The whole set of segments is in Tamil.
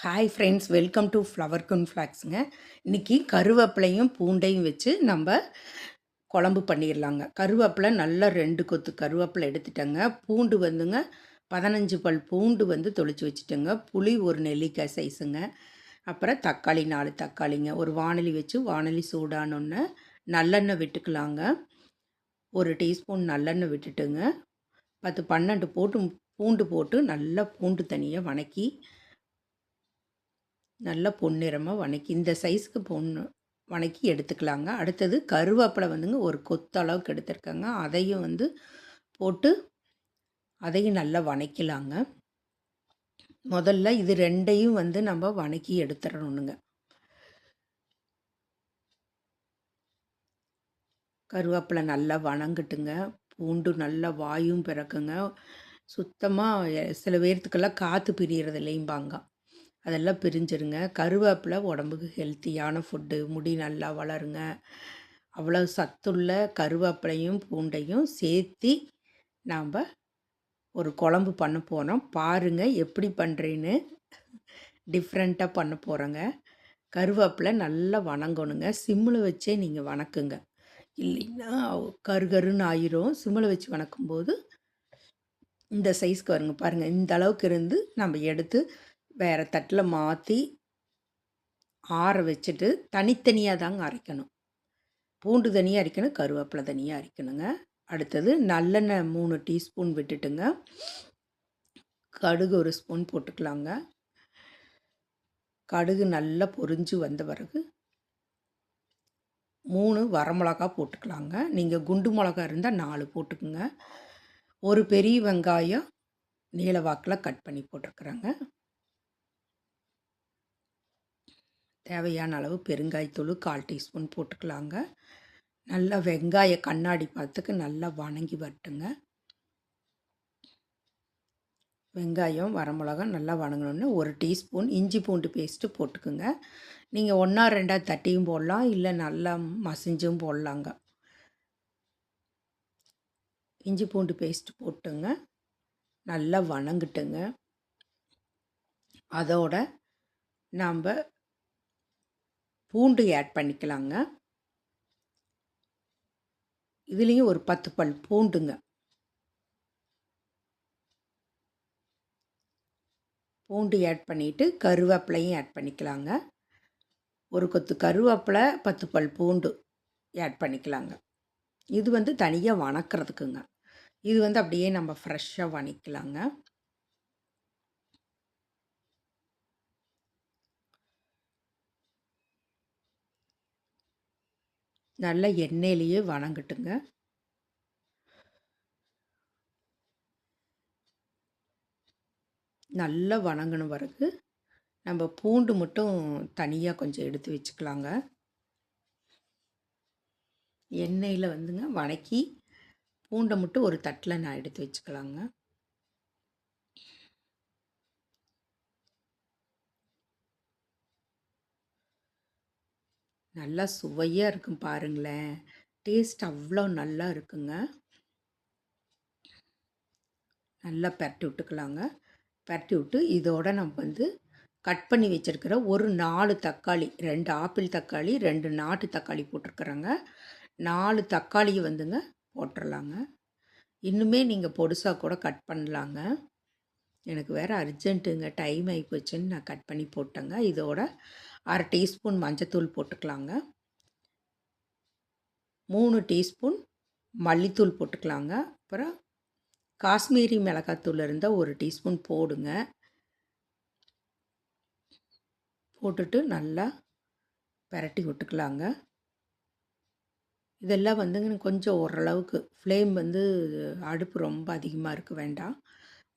Hi friends welcome to flower ஃப்ளாக்ஸுங்க இன்றைக்கி கருவேப்பிலையும் பூண்டையும் வச்சு நம்ம குழம்பு பண்ணிடலாங்க கருவேப்பிலை நல்லா ரெண்டு கொத்து கருவேப்பிலை எடுத்துட்டேங்க. பூண்டு வந்துங்க பதினஞ்சு பல் பூண்டு வந்து தொளிச்சு வச்சுட்டேங்க. புளி ஒரு நெல்லிக்காய் சைஸுங்க அப்புறம் தக்காளி நாலு தக்காளிங்க. ஒரு வானொலி வச்சு வானொலி சூடானோன்னு நல்லெண்ணெய் விட்டுக்கலாங்க. ஒரு டீஸ்பூன் நல்லெண்ணெய் விட்டுட்டுங்க. பத்து பன்னெண்டு போட்டு பூண்டு போட்டு நல்லா பூண்டு தனியாக வணக்கி நல்லா பொன்னிறமாக வணக்கி இந்த சைஸுக்கு பொண்ணு வணக்கி எடுத்துக்கலாங்க. அடுத்தது கருவேப்பிலை வந்துங்க ஒரு கொத்து அளவுக்கு எடுத்துருக்கேங்க. அதையும் வந்து போட்டு அதையும் நல்லா வணக்கலாங்க. முதல்ல இது ரெண்டையும் வந்து நம்ம வணக்கி எடுத்துடணுங்க. கருவேப்பிலை நல்லா வணங்கட்டுங்க. பூண்டு நல்லா வாயும் பிறக்குங்க. சுத்தமாக சில பேர்த்துக்கெல்லாம் காற்று பிரியறது இல்லைம்பாங்க. அதெல்லாம் பிரிஞ்சிருங்க கருவேப்பிலை உடம்புக்கு ஹெல்த்தியான ஃபுட்டு முடி நல்லா வளருங்க. அவ்வளோ சத்துள்ள கருவேப்பிலையும் பூண்டையும் சேர்த்து நாம் ஒரு குழம்பு பண்ண போகிறோம் பாருங்கள் எப்படி பண்ணுறேன்னு டிஃப்ரெண்ட்டாக பண்ண போகிறோங்க கருவேப்பிலை நல்லா வணங்கணுங்க. சிம்மில் வச்சே நீங்கள் வணக்குங்க. இல்லைன்னா கருகருன்னு ஆயிரும். சிம்மில் வச்சு வணக்கும்போது இந்த சைஸ்க்கு வருங்க. பாருங்கள் இந்த அளவுக்கு இருந்து நம்ம எடுத்து வேறு தட்டில் மாற்றி ஆற வச்சுட்டு தனித்தனியாக தாங்க அரைக்கணும். பூண்டு தனியாக அரைக்கணும் கருவேப்பிலை தனியாக அரைக்கணுங்க. அடுத்தது நல்லெண்ணெய் மூணு டீஸ்பூன் விட்டுட்டுங்க. கடுகு ஒரு ஸ்பூன் போட்டுக்கலாங்க. கடுகு நல்லா பொரிஞ்சு வந்த பிறகு மூணு வரமிளகா போட்டுக்கலாங்க. நீங்கள் குண்டு மிளகா இருந்தால் நாலு போட்டுக்குங்க. ஒரு பெரிய வெங்காயம் நீளவாக்கில் கட் பண்ணி போட்டிருக்குறாங்க தேவையான அளவு பெருங்காயத்தூள் கால் டீஸ்பூன் போட்டுக்கலாங்க. நல்லா வெங்காய கண்ணாடி பார்த்துக்கு நல்லா வணங்கி வரட்டுங்க. வெங்காயம் வரமிளகா நல்லா வணங்கணுன்னு ஒரு டீஸ்பூன் இஞ்சி பூண்டு பேஸ்ட்டு போட்டுக்குங்க. நீங்கள் ஒன்றா ரெண்டாக தட்டியும் போடலாம் இல்லை நல்லா மசிஞ்சும் போடலாங்க. இஞ்சி பூண்டு பேஸ்ட் போட்டுங்க. நல்லா வணங்கிட்டுங்க. அதோட நாம் பூண்டு ஆட் பண்ணிக்கலாங்க. இதுலேயும் ஒரு பத்து பல் பூண்டுங்க. பூண்டு ஆட் பண்ணிவிட்டு கருவேப்பிலையும் ஆட் பண்ணிக்கலாங்க. ஒரு கொத்து கருவேப்பிலை பத்து பல் பூண்டு ஆட் பண்ணிக்கலாங்க. இது வந்து தனியாக வணக்கிறதுக்குங்க. இது வந்து அப்படியே நம்ம ஃப்ரெஷ்ஷாக வணக்கலாங்க. நல்ல எண்ணெயிலேயே வணங்கட்டுங்க. நல்லா வணங்கின பிறகு நம்ம பூண்டு மட்டும் தனியாக கொஞ்சம் எடுத்து வச்சுக்கலாங்க. எண்ணெயில் வந்துங்க வணக்கி பூண்டை மட்டும் ஒரு தட்டில் நான் எடுத்து வச்சுக்கலாங்க. நல்லா சுவையாக இருக்கும் பாருங்களேன். டேஸ்ட் அவ்வளோ நல்லா இருக்குங்க. நல்லா பரட்டி விட்டுக்கலாங்க. பரட்டி விட்டு இதோட நம்ம வந்து கட் பண்ணி வச்சுருக்கிற ஒரு நாலு தக்காளி ரெண்டு ஆப்பிள் தக்காளி ரெண்டு நாட்டு தக்காளி போட்டிருக்குறேங்க. நாலு தக்காளியை வந்துங்க போட்டுடலாங்க இன்னுமே நீங்கள் பொடுசாக கூட கட் பண்ணலாங்க. எனக்கு வேறு அர்ஜென்ட்டுங்க டைம் ஆகி போச்சுன்னு நான் கட் பண்ணி போட்டேங்க. இதோட அரை டீஸ்பூன் மஞ்சத்தூள் போட்டுக்கலாங்க. மூணு டீஸ்பூன் மல்லித்தூள் போட்டுக்கலாங்க. அப்புறம் காஷ்மீரி மிளகாத்தூள் இருந்தால் ஒரு டீஸ்பூன் போடுங்க. போட்டுட்டு நல்லா பரட்டி விட்டுக்கலாங்க. இதெல்லாம் வந்துங்க கொஞ்சம் ஓரளவுக்கு ஃப்ளேம் வந்து அடுப்பு ரொம்ப அதிகமாக இருக்க வேண்டாம்.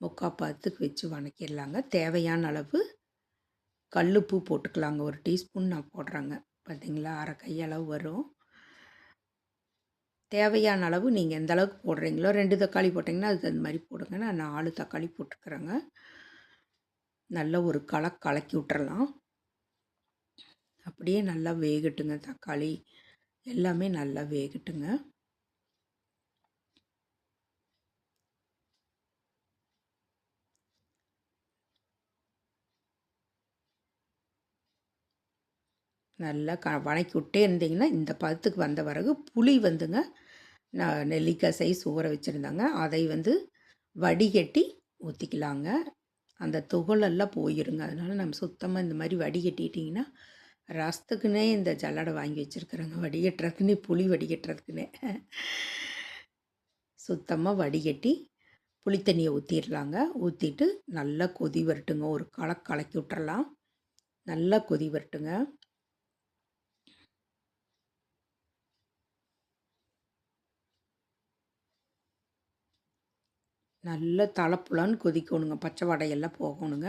முக்கால் பத்துக்கு வச்சு வணக்கிடலாங்க. தேவையான அளவு கல்லுப்பு போட்டுக்கலாங்க. ஒரு டீஸ்பூன் நான் போடுறேங்க. பார்த்தீங்களா அரை கையளவு வரும். தேவையான அளவு நீங்கள் எந்த அளவுக்கு போடுறீங்களோ ரெண்டு தக்காளி போட்டிங்கன்னா அது அந்த மாதிரி போடுங்க. நான் நாலு தக்காளி போட்டுக்கிறேங்க. நல்ல ஒரு களை கலக்கி விட்டுறலாம். அப்படியே நல்லா வேகட்டுங்க. தக்காளி எல்லாமே நல்லா வேகட்டுங்க. நல்லா க வணக்கி விட்டே இருந்தீங்கன்னா இந்த பதத்துக்கு வந்த பிறகு புளி வந்துங்க நான் நெல்லிக்காய் சைஸ் ஊற வச்சுருந்தாங்க. அதை வந்து வடிகட்டி ஊற்றிக்கலாங்க அந்த துகளெல்லாம் போயிருங்க. அதனால் நம்ம சுத்தமாக இந்த மாதிரி வடிகட்டிட்டிங்கன்னா ரசத்துக்குன்னே இந்த ஜல்லடை வாங்கி வச்சுருக்குறேங்க. வடிகட்டுறதுக்குன்னே புளி வடிகட்டுறதுக்குன்னே. சுத்தமாக வடிகட்டி புளித்தண்ணியை ஊற்றிடலாங்க ஊற்றிட்டு நல்லா கொதி வரட்டுங்க. ஒரு களை கலக்கி விட்டுறலாம். நல்லா கொதி வரட்டுங்க. நல்ல தலைப்புலான்னு கொதிக்கணுங்க. பச்சை வடையெல்லாம் போகணுங்க.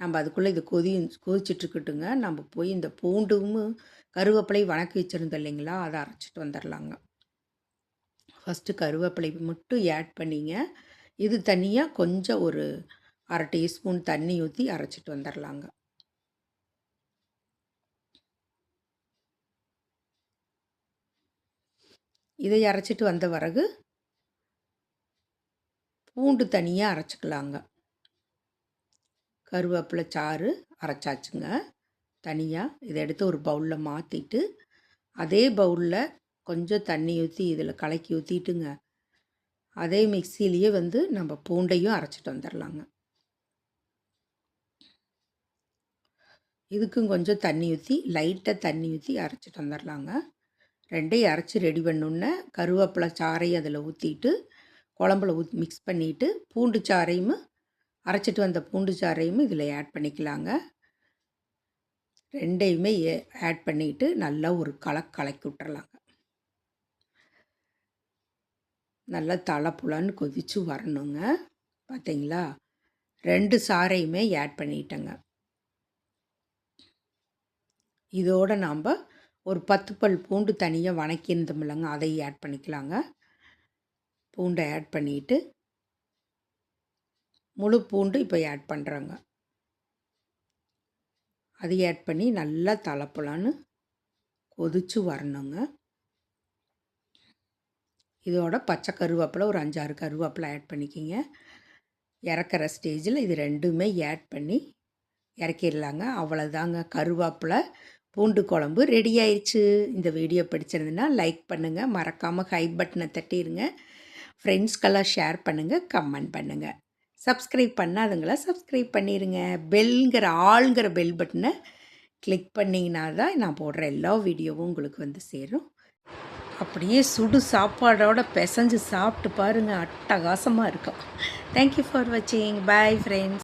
நம்ம அதுக்குள்ளே இது கொதி கொதிச்சிட்ருக்கட்டுங்க. நம்ம போய் இந்த பூண்டும் கருவேப்பிலை வணக்கி வச்சுருந்தோம் இல்லைங்களா? அதை அரைச்சிட்டு வந்துடலாங்க ஃபஸ்ட்டு கருவேப்பிலை மட்டும் ஆட் பண்ணிங்க. இது தனியாக கொஞ்சம் ஒரு அரை டீஸ்பூன் தண்ணி ஊற்றி அரைச்சிட்டு வந்துடலாங்க இதை அரைச்சிட்டு வந்த பிறகு பூண்டு தனியாக அரைச்சிக்கலாங்க. கருவேப்பிலை சாறு அரைச்சாச்சுங்க. தனியாக இதை எடுத்து ஒரு பவுலில் மாற்றிட்டு அதே பவுலில் கொஞ்சம் தண்ணி ஊற்றி இதில் கலக்கி ஊற்றிட்டுங்க அதே மிக்சிலேயே வந்து நம்ம பூண்டையும் அரைச்சிட்டு வந்துடலாங்க இதுக்கும் கொஞ்சம் தண்ணி ஊற்றி லைட்டாக தண்ணி ஊற்றி அரைச்சிட்டு வந்துடலாங்க ரெண்டையும் அரைச்சி ரெடி பண்ணோன்னே கருவேப்பிலை சாறையும் அதில் ஊற்றிட்டு குழம்புல ஊத் மிக்ஸ் பண்ணிவிட்டு பூண்டு சாறையும் அரைச்சிட்டு வந்த பூண்டு சாறையும் இதில் ஆட் பண்ணிக்கலாங்க. ரெண்டையுமே ஆட் பண்ணிக்கிட்டு நல்லா ஒரு கல கலக்கி விட்டுறலாங்க. நல்லா தலை புலன்னு கொதித்து வரணுங்க. பார்த்தீங்களா ரெண்டு சாறையுமே ஆட் பண்ணிட்டேங்க. இதோடு நாம் ஒரு பத்து பல் பூண்டு தனியாக வணக்கியிருந்தோம்லங்க அதையும் ஆட் பண்ணிக்கலாங்க. பூண்டை ஆட் பண்ணிவிட்டு முழு பூண்டு இப்போ ஆட் பண்ணுறாங்க அது ஆட் பண்ணி நல்லா தலைப்பலான்னு கொதித்து வரணுங்க. இதோட பச்சை கருவேப்பிலை ஒரு அஞ்சாறு கருவேப்பிலை ஆட் பண்ணிக்கிங்க. இறக்குற ஸ்டேஜில் இது ரெண்டுமே ஆட் பண்ணி இறக்கிடலாங்க. அவ்வளோதாங்க கருவேப்பிலை பூண்டு குழம்பு ரெடி ஆயிடுச்சு இந்த வீடியோ பிடிச்சிருந்துன்னா லைக் பண்ணுங்கள் மறக்காமல் ஹை பட்டனை தட்டிடுங்க ஃப்ரெண்ட்ஸ்க்கெல்லாம் ஷேர் பண்ணுங்கள் கமெண்ட் பண்ணுங்கள் சப்ஸ்கிரைப் பண்ணாதுங்களா சப்ஸ்கிரைப் பண்ணிடுங்க பெல்ங்கிற ஆளுங்கிற பெல் பட்டனை கிளிக் பண்ணிங்கன்னா தான் நான் போடுற எல்லா வீடியோவும் உங்களுக்கு வந்து சேரும். அப்படியே சுடு சாப்பாடோட பிசைஞ்சு சாப்பிட்டு பாருங்கள் அட்டகாசமாக இருக்கும். தேங்க்யூ ஃபார் வாட்சிங் பாய் ஃப்ரெண்ட்ஸ்